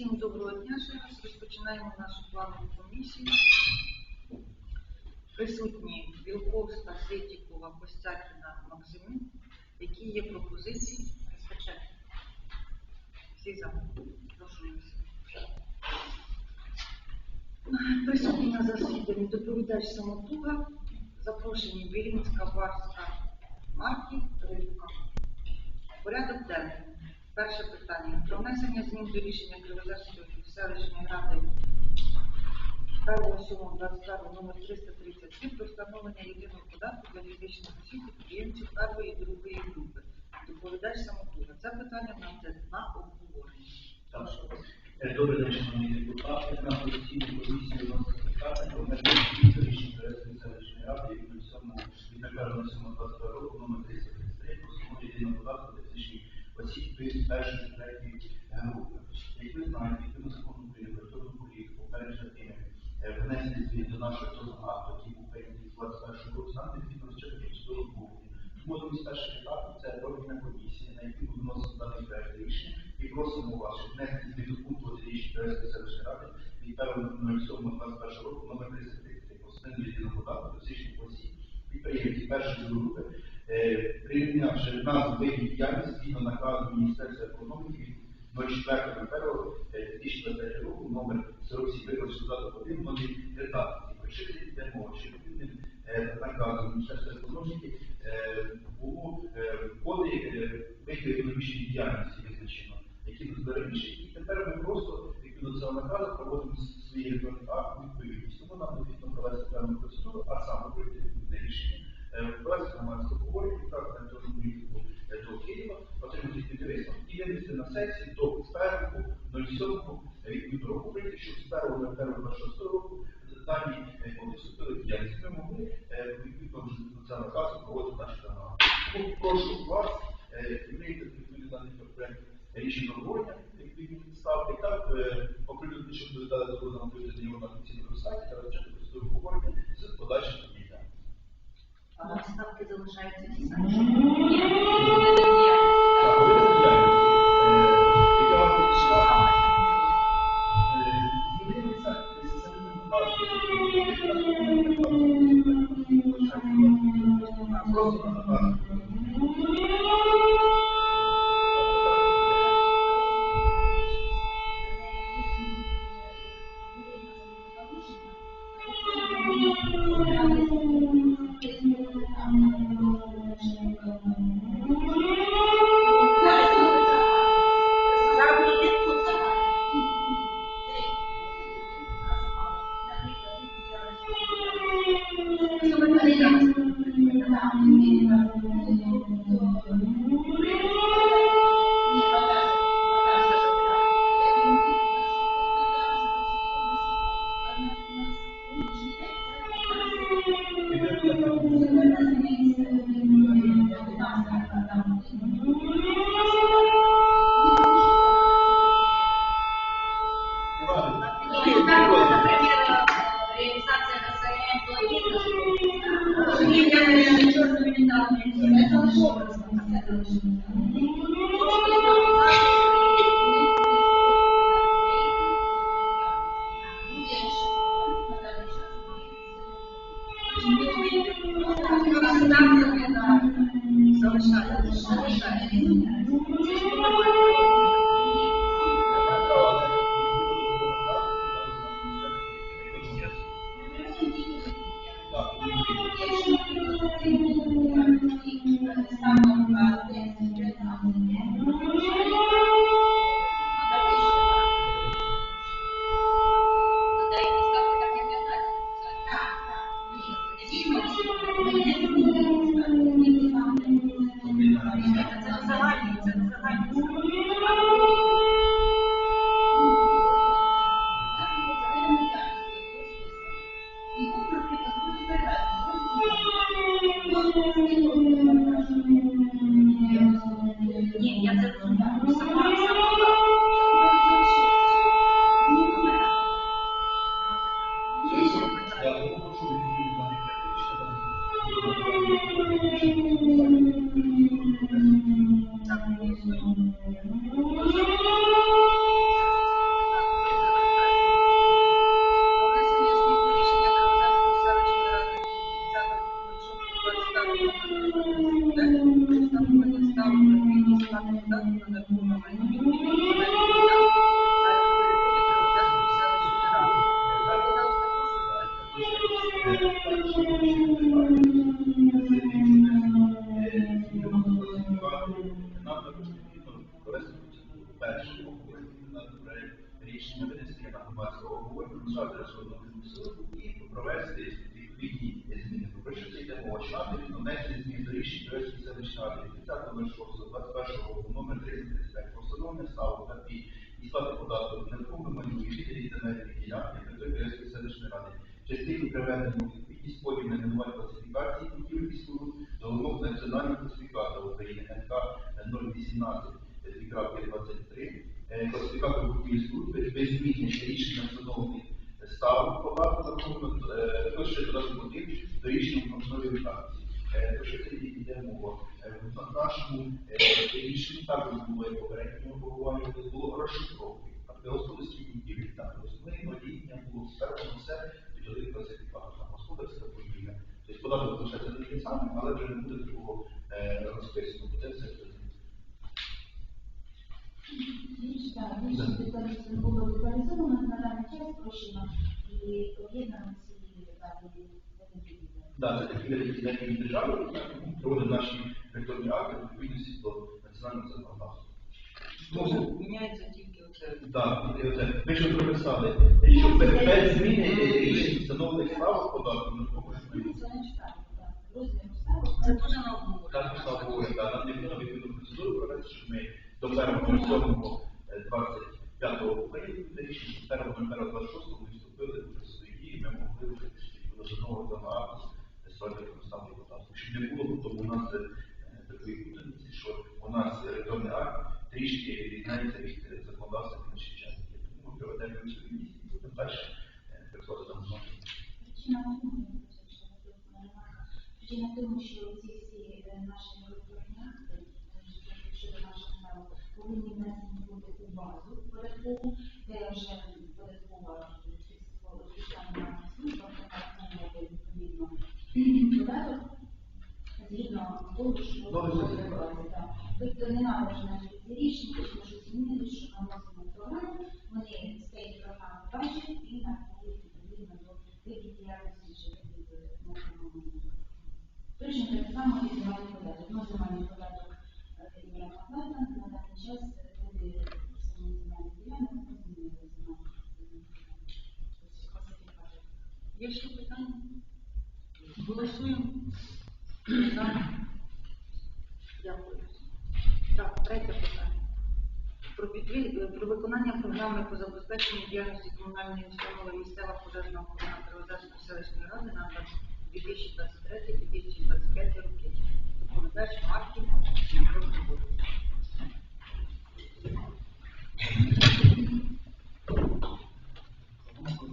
Всім доброго дня раз. Розпочинаємо нашу планову комісію. Присутні Білковська, Ситікова, Костякіна, Максимин. Які є пропозиції? Розпочати. Всі за. Прошу Присутні на засіданні доповідач Самотуга, запрошені Білінська, Барська, Марків, Рибка. Порядок денний. Перше питання. Про внесення змін до рішення Кривозерської селищної ради 1.7.22 номер 333 про встановлення єдиного податку для фізичних осіб підприємців першої і другої групи. Доповідач самотуга. Це питання нам йде на обговорення. Е, Добрий день, шановні депутати. На постійній комісії у нас питання про внесення змін до рішення Березької селищної ради від 07 від 01.07.22 року номер 333 про встановлення єдиного податку для фізичних осіб від першої та третьої групи. Як ви знаєте, відповідно закону України про електронну політику, перед е, внесення змін до нашого цього акту, який був прийнятий з 21 року, нам необхідно розчерпнути судову групу. Тому тому з першим етапом це профільна комісія, на яку ми вносимо даний проект рішення і просимо вас, щоб внести змін до пункту рішення Березької селищної ради від 1.07.21 року номер 33 про єдиного податку до фізичних осіб підприємців першої групи, прийнявши назву видів діяльності згідно наказу Міністерства економіки від 04.01.2023 року номер 47 виконавчий додаток 1 номер 13. Причини йде мова, що відповідним е, наказом Міністерства економіки е, було е, коди е, економічної діяльності визначено, які були раніше. І тепер ми просто відповідно цього наказу проводимо свої електронні акти відповідність. Тому нам необхідно провести певну процедуру, а саме пройти рішення, е, провести громадське обговорення, на електронну е, до Києва, отримати підвисок і винести на сесію до спереду 07 відповідно року прийти, щоб з 1 на 1 26 року дані е, вони вступили в діяльність. Ми могли е, відповідно до цього наказу проводити наші канали. Тому прошу вас е, прийняти відповідно даний проект рішення обговорення, відповідні ставки, так е, оприлюднити, щоб ви дали добро нам вивести його на офіційному сайті та розпочати процедуру обговорення з подальшим підняттям. А ставки залишаються ті Це рішення винести на громадське обговорення, суду і провести відповідні зміни. Про що це йде мова? Що потрібно внести зміни до рішень Троєцької селищної ради від 30.06.21 року номер 335 про встановлення ставок на пій і сплати податку на нерухоме майно і жителів земельних ділянок на території Троєцької селищної ради. Частину приведення відповідність подій на мінувальні класифікації будівель і до вимог національного класифікатора України НК 018 23 класифікатор будівель і споруд без без зміни ще рішення встановлених ставок податку е, то, що додаток один до рішення про основі редакції. Е, що це йде мова? Е, В нашому е, рішенні також було і попереднього обговорення, було розшифровки. А при господарській будівлі так основне воління було спершу все під один класифікатор на господарська будівля. Тобто податок залишається таким самим, але вже не буде такого е, Да, це такі великі день держави, які проводять наші ректорні акти в відповідності до національного законодавства. Тобто міняється тільки оце. Так, оце. Ми ще прописали, що без зміни рішень встановлених правил податку на покупку. Це Це дуже на обговорення. Так, на обговорення, так. Нам необхідно відповідну процедуру провести, щоб ми до 1.7 25 України 2004-2026 ми вступили вже свої, ми могли виложеного на акт сьогодні став депутатом. Щоб не було, то у нас е, такої путаниці, що у нас ректорний акт трішки різняється від е, законодавства в іншій частині. Тому приведемо цю місію, будемо далі перекладемо знову. Причина в тому, що ці всі е, наші повинні внесені бути у базу податкову, де вже податкова фіскальна служба встановлює відповідно податок згідно того, що. Тобто не треба вже навіть рішення, що зміни, що ми вносимо програму, вони з цієї програми бачать і нараховують відповідно до тих діяльності, що від Точно так само і земельний податок. Ну, земельний податок е, є оплата, на даний час е, люди самі земельні ділянки не змінилися на класифікацію. Є ще питання? Голосуємо. За. Дякую. Так, третє питання. Про, підві- про виконання програми по забезпеченню діяльності комунальної установи місцева пожежна охорона Кривозерської селищної ради на 2023-2025 роки. Доповідач Марків Дмитро Григорович. Заходи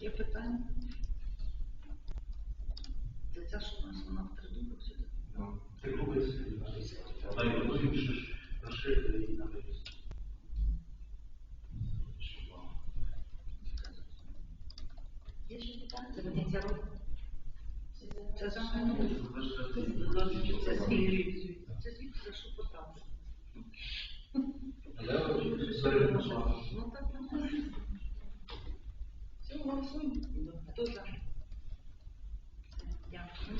Є питання? Це ця, що у нас вона в тридубах сюди? Ну, Це групи А я потім ще ж розширити її на випуск. Є ще питання? Це кінця року? Це за мене. Це звідки? Це звідки за що потрапити? Я хочу переписати. Ну так, голосуємо. Хто за? Дякую.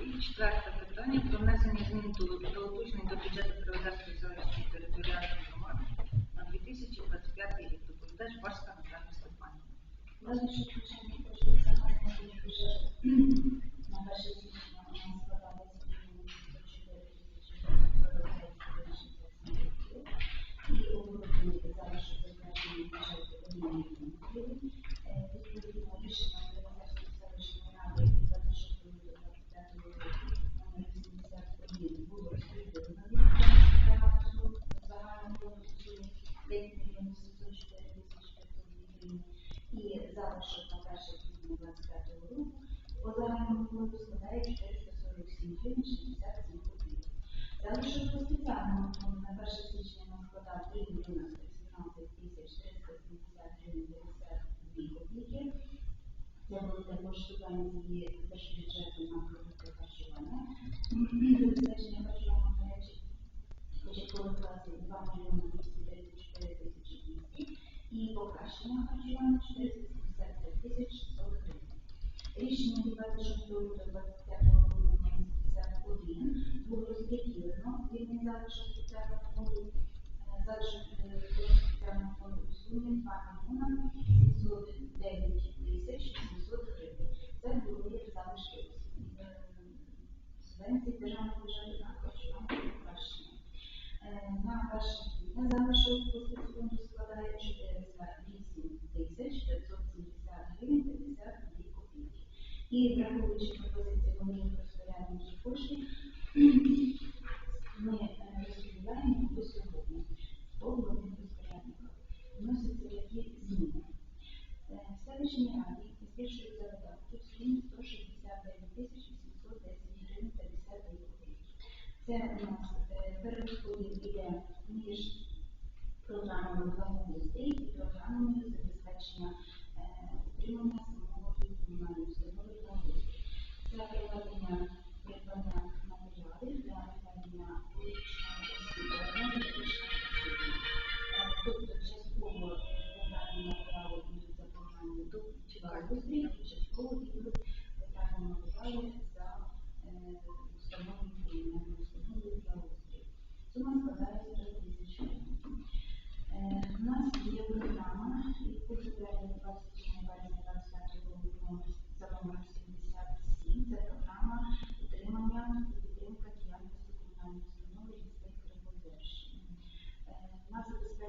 І четверте питання про внесення змін до уточнень до бюджету Криводарської селищної територіальної громади на 2025 рік. Доповідач Барська Наталя Степанівна. Залишок по спеціальному фонду на 1 січня нам складав 3 мільйона 117 тисяч 370 гривень 52 копійки. Це було також субвенції держбюджету на продукти харчування. Забезпечення харчування гарячих початкових класів 2 мільйони 234 тисячі 200 і покращення харчування 475 тисяч 600 гривень. Рішення від 26 лютого 25 залишок спеціального фонду залишок е, фонду у сумі 2 мільйона 709 тисяч 700 гривень. Це були залишки е, субвенції державного Yeah, it.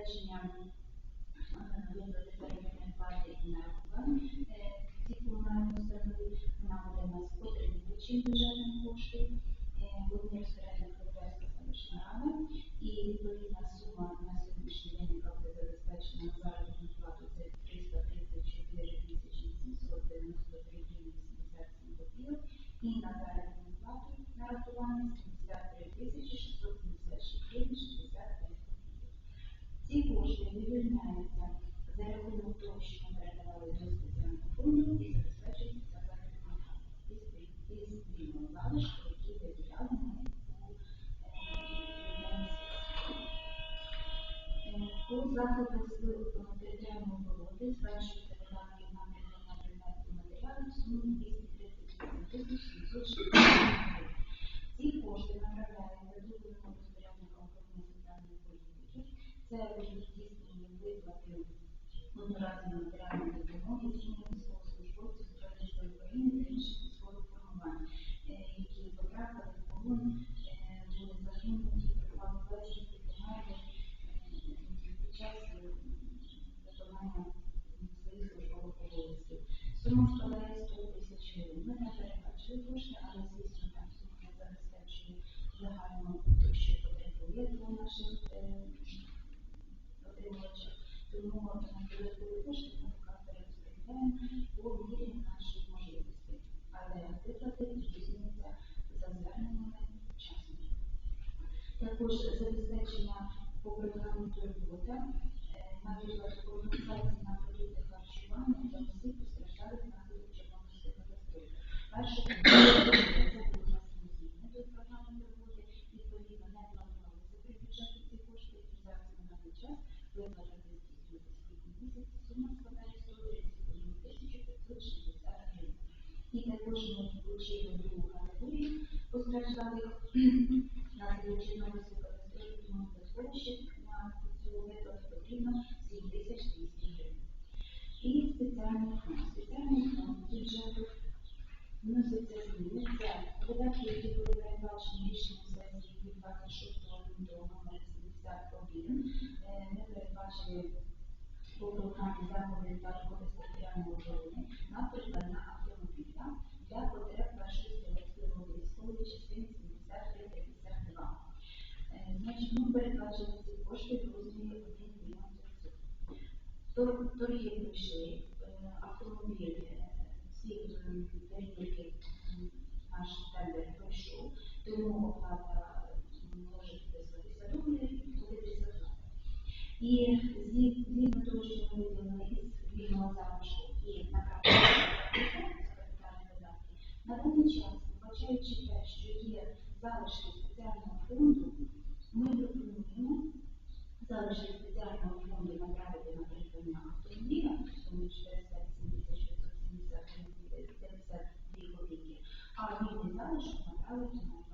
Виплати заробітної плати і нарахувань е, ці комунальні установи вона буде у нас отримувачем бюджетних коштів, е, головний розпорядник Кривбайська селищна рада і відповідна сума на сьогоднішній день, яка буде забезпечена на заробітну плату, це 334 тисячі 793 гривні 87 копійок і на заробітну плату нарахування 73 тисячі 656 гривень 65 копійок. Ці кошти вивільняються за рахунок того, що ми передавали до спеціального фонду і забезпечуються заробітна плата. Із вільного залишку, які виділяли ми у е, заходах з територіальної оборони на придбання предметів в сумі 238 тисяч 760 гривень. Ці кошти направляються до головного розпорядника охорони соціальної політики. Це будуть здійснені виплати матеріальної допомоги передбачили кошти, але звісно там сума не забезпечує загально те, що потребує для наших е, отримувачів. Тому на додаткові кошти ми поки перерозподіляємо по мірі наших можливостей. Але виплати здійснюються за зверненнями учасників. Також забезпечення по програмі турбота, е, наприклад, компенсації на продукти харчування для осіб постраждалих внаслідок Чорнобильської катастрофи. Перше це були внесені зміни до програми турботи, відповідно не планувалися при бюджеті ці кошти, і зараз на даний час виплата здійснюється в квітні місяці, сума складає 131 тисячу 560 гривень. І також ми включили другу категорію постраждалих Чорнобильської катастрофи, тому додатково на цю виплату потрібно 7 тисяч 200 гривень. І спеціальний фонд. Спеціальний фонд бюджету вноситься зміни. Це видатки, які були передбачені рішенням сесії від 26 лютого номер 71. Е, Ми передбачили програмі заходи та роботи територіальної оборони, наприклад, на автомобіля для потреб першої стрілецької військової частини 7352. Е, Значить, ми передбачили ці кошти в розмірі 1 мільйон 500. Тор- Торги прийшли, е, автомобіль, е, всі м, наш тендер пройшов, тому оплата І згідно того, що ми виділили із вільного залишку і направлення видатки, на даний час, вбачаючи те, що є залишки спеціального фонду, ми пропонуємо залишки спеціального фонду направити, на автомобіля, в сумі 407 тисяч 552 копійки, а вільний залишок направити на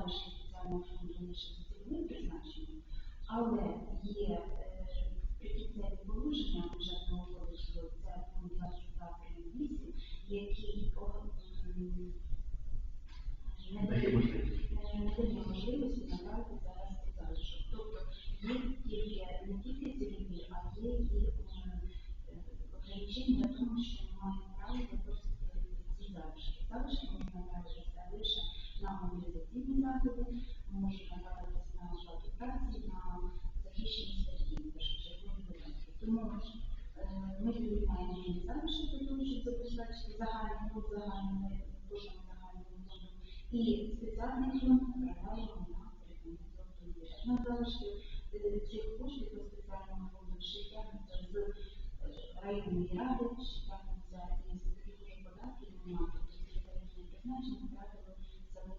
залишки спеціального фонду лише за призначення, але фондом. І спеціальний фонд направляємо на прикінцевий бюджет. На залишки е, цих коштів по спеціальному фонду ще тягнуться з е, районної ради, ще тягнуться із таких уже податків немає. Тобто ці тарифні призначення втратили саму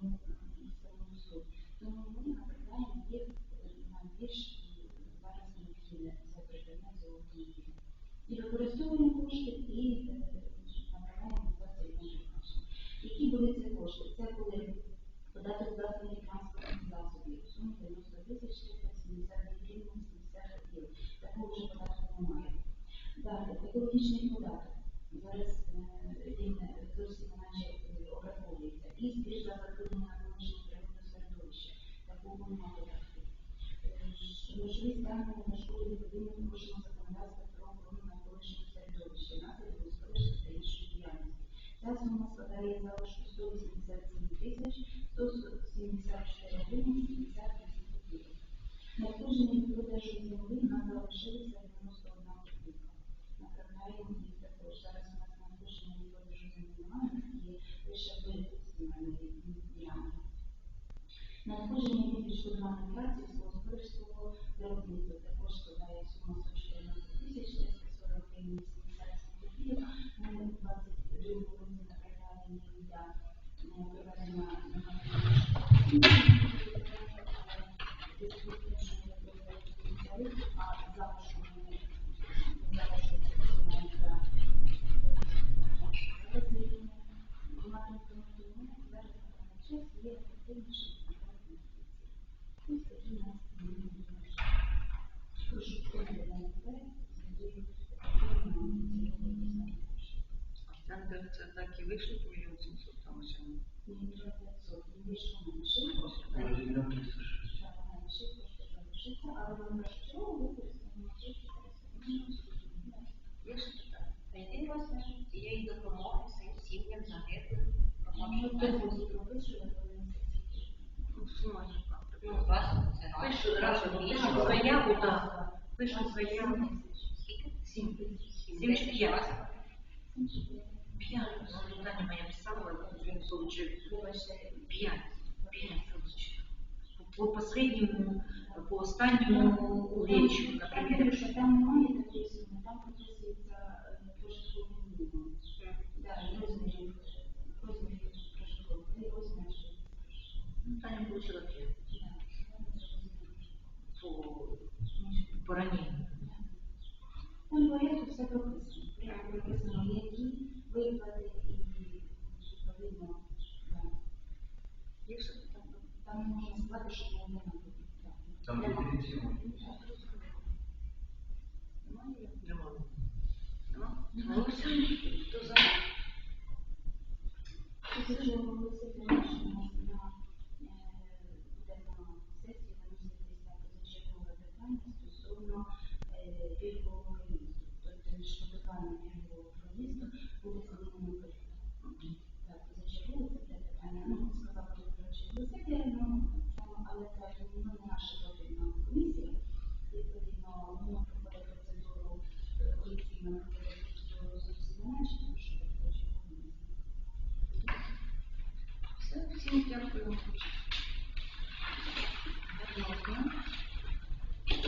саму суть. Тому ми направляємо їх е, на більш е, зараз необхідне за придбання цього автомобіля. І використовуємо кошти і е, направляємо за цільовим призначенням. Які були ці кошти? Це були податок засобів транспортних засобів, в сумі 90 тисяч 472 гривень 80 копійок. Такого вже податку немає. Далі, екологічний податок. Зараз е, він е, зовсім іначе е, обраховується. І збір за забруднення навколишнього природного середовища. Такого немає податку. Можливість стягнення на школи відповідно порушення законодавства про охорону навколишнього середовища, наслідок господарства та іншої діяльності. Ця сума складає залишку 187 тисяч 174 гривень 78 копійок. Надходження від продажу землі на залишилися 91 копійка. Направляємо їх також. Зараз у нас надходження від продажу немає, є лише викуп земельної ділянки. Надходження від відшкодування праці сільськогосподарського виробництва також складає сума 114 тисяч 440 гривень 87 копійок. Ми 22 році направляємо їх для проведення це так і він получив Вибачте, п'ять. П'ять получив. По последньому, по останньому речі, Там, наприклад. що там немає такої суми, там прописується е, прожитковий мінімум. Да, і розмір, розмір прожиткового, і розмір. Ну, Таня получила п'ять. Да, По, по раненню. Там порядку все прописано. Прямо прописано, які виплати Там не можна сказати, що там немає. Там диференційно. Немає? Немає. Хто за?